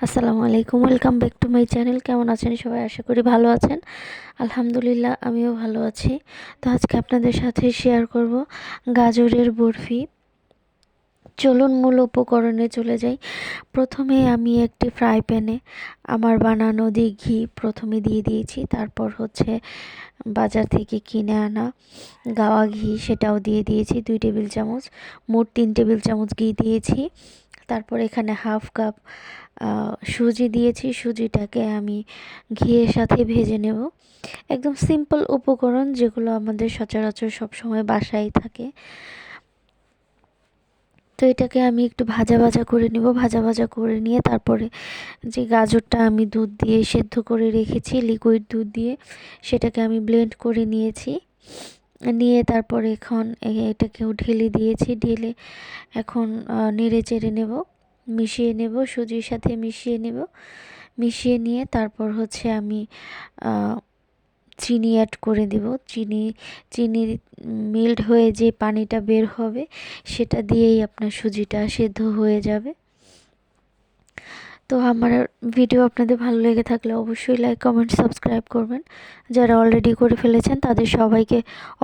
আসসালামু আলাইকুম welcome back to my channel কেমন আছেন সবাই? আশা করি ভালো আছেন। আলহামদুলিল্লাহ, আমিও ভালো আছি। তো আজকে আপনাদের সাথে শেয়ার করব গাজরের বরফি। চলুন মূল উপকরণে চলে যাই। প্রথমে আমি একটি ফ্রাই প্যানে আমার বানানো দিয়ে ঘি প্রথমে দিয়ে দিয়েছি। তারপর হচ্ছে বাজার থেকে কিনে আনা গাওয়া ঘি, সেটাও দিয়ে দিয়েছি। দুই টেবিল চামচ, মোট তিন টেবিল চামচ ঘি দিয়েছি। তারপর এখানে হাফ কাপ সুজি দিয়েছি। সুজিটাকে আমি ঘিয়ের সাথে ভেজে নেব। একদম সিম্পল উপকরণ যেগুলো আমাদের সচরাচর সবসময় বাসায় থাকে। তো এটাকে আমি একটু ভাজা ভাজা করে নেব। ভাজা ভাজা করে নিয়ে তারপরে যে গাজরটা আমি দুধ দিয়ে সেদ্ধ করে রেখেছি লিকুইড দুধ দিয়ে, সেটাকে আমি ব্লেন্ড করে নিয়েছি। নিয়ে তারপর এখন এটাকেও ঢেলে দিয়েছি, ঢেলে এখন নেড়ে চেড়ে নেব, মিশিয়ে নেব, সুজির সাথে মিশিয়ে নেব, মিশিয়ে নিয়ে তারপর হচ্ছে আমি চিনি অ্যাড করে দেব, চিনি চিনি মেল্ট হয়ে যে পানিটা বের হবে সেটা দিয়েই আপনার সুজিটা সেদ্ধ হয়ে যাবে। তো আমার ভিডিও আপনাদের ভালো লেগে থাকলে অবশ্যই লাইক কমেন্ট সাবস্ক্রাইব করবেন। যারা অলরেডি করে ফেলেছেন, তাদের সবাইকে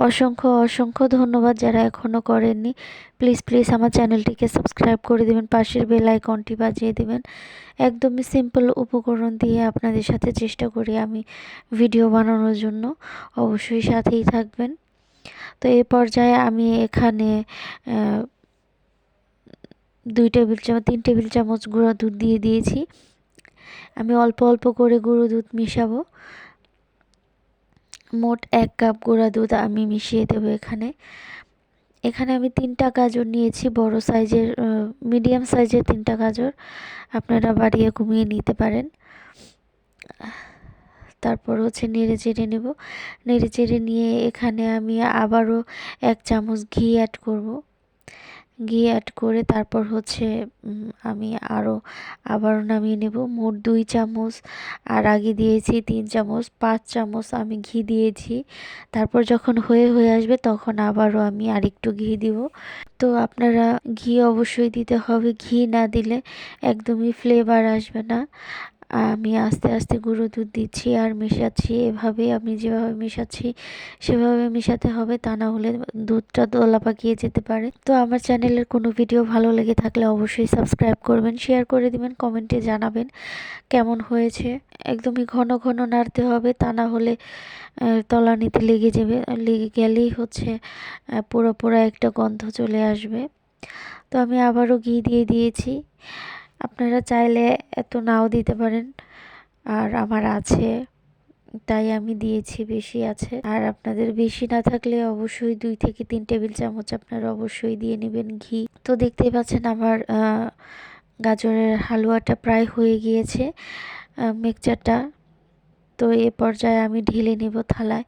অসংখ্য অসংখ্য ধন্যবাদ। যারা এখনও করেননি প্লিজ প্লিজ আমার চ্যানেলটিকে সাবস্ক্রাইব করে দেবেন, পাশের বেল আইকনটি বাজিয়ে দেবেন। একদমই সিম্পল উপকরণ দিয়ে আপনাদের সাথে চেষ্টা করি আমি ভিডিও বানানোর জন্য। অবশ্যই সাথেই থাকবেন। তো এ পর্যায়ে আমি এখানে দুই টেবিল চামচ, তিন টেবিল চামচ গুঁড়ো দুধ দিয়ে দিয়েছি। আমি অল্প অল্প করে গুঁড়ো দুধ মিশাবো। মোট এক কাপ গুঁড়া দুধ আমি মিশিয়ে দেবো এখানে। এখানে আমি তিনটা গাজর নিয়েছি, বড় সাইজের মিডিয়াম সাইজের তিনটা গাজর। আপনারা বাড়িয়ে কমিয়ে নিতে পারেন। তারপর হচ্ছে নেড়ে চেড়ে নেব। নেড়ে চেড়ে নিয়ে এখানে আমি আবারও এক চামচ ঘি অ্যাড করব। ঘি অ্যাড করে তারপর হচ্ছে আমি আরও আবারও নামিয়ে নেব। মোট দুই চামচ, আর আগে দিয়েছি তিন চামচ, পাঁচ চামচ আমি ঘি দিয়েছি। তারপর যখন হয়ে হয়ে আসবে তখন আবারও আমি আরেকটু ঘি দিব। তো আপনারা ঘি অবশ্যই দিতে হবে। ঘি না দিলে একদমই ফ্লেভার আসবে না। আমি আস্তে আস্তে গুঁড়ো দুধ দিচ্ছি আর মেশাচ্ছি। এভাবে আমি যেভাবে মেশাচ্ছি, সেভাবে মেশাতে হবে, তা না হলে দুধটা দোলা পাকিয়ে যেতে পারে। তো আমার চ্যানেলের কোনো ভিডিও ভালো লেগে থাকলে অবশ্যই সাবস্ক্রাইব করবেন, শেয়ার করে দিবেন, কমেন্টে জানাবেন কেমন হয়েছে। একদমই ঘন ঘন নাড়তে হবে, তা না হলে তলানিতে লেগে যাবে, লেগে গেলেই হচ্ছে পুরো পুরো একটা গন্ধ চলে আসবে। তো আমি আবারও ঘি দিয়ে দিয়েছি। আপনারা চাইলে এত নাও দিতে পারেন। আর আমার আছে, তাই আমি দিয়েছি, বেশি আছে। আর আপনাদের বেশি না থাকলে অবশ্যই দুই থেকে তিন টেবিল চামচ আপনারা অবশ্যই দিয়ে নেবেন ঘি। তো দেখতেই পাচ্ছেন আমার গাজরের হালুয়াটা প্রায় হয়ে গিয়েছে। মিক্সচারটা তো এ পর্যায়ে আমি ঢেলে নেব থালায়।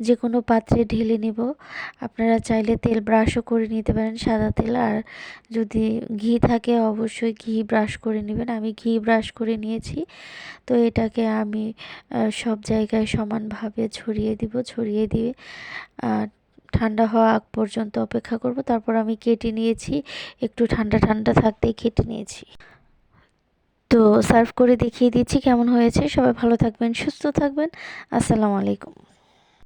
যে কোনো পাত্রে ঢেলে নেব। আপনারা চাইলে তেল ব্রাশও করে নিতে পারেন সাদা তেল। আর যদি ঘি থাকে, অবশ্যই ঘি ব্রাশ করে নেবেন। আমি ঘি ব্রাশ করে নিয়েছি। তো এটাকে আমি সব জায়গায় সমানভাবে ছড়িয়ে দিব। ছড়িয়ে দিয়ে ঠান্ডা হওয়া আগ পর্যন্ত অপেক্ষা করব। তারপর আমি কেটে নিয়েছি। একটু ঠান্ডা ঠান্ডা থাকতেই কেটে নিয়েছি। তো সার্ভ করে দেখিয়ে দিচ্ছি কেমন হয়েছে। সবাই ভালো থাকবেন সুস্থ থাকবেন। আসসালামু আলাইকুম।